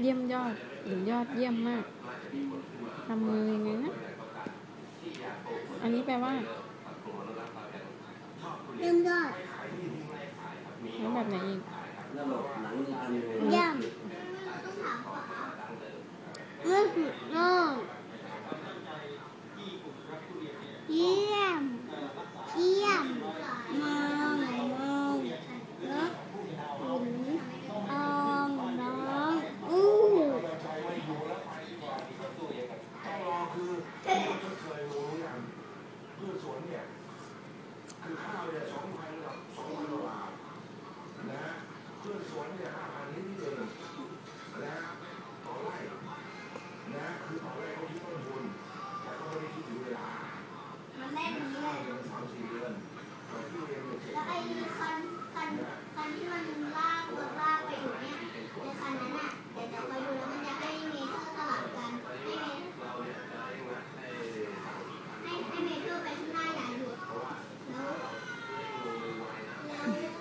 เยี่ยมยอดหรือยอดเยี่ยมมากทำมือยังไงนะ อันนี้แปลว่าเยี่ยมยอดแล้วแบบไหนอีกแล้วบอกหลังทำยังไงเยี่ยมเมื่อสุดยอดเยี่ยมเยี่ยมมองมองแล้วขุนอองน้องอู้ พืชสวนเนี่ย คือข้าวเนี่ยสองพันกับสองพันกว่าบาทนะฮะพืชสวนเนี่ยห้าพันนิดนิดเองนะฮะต่อไร่นะฮะคือต่อไร่เขาคิดต้นทุนแต่เขาไม่ได้คิดถึงเวลา มันแม่นนี้เลข้าวยเดือนสามสี่เดือน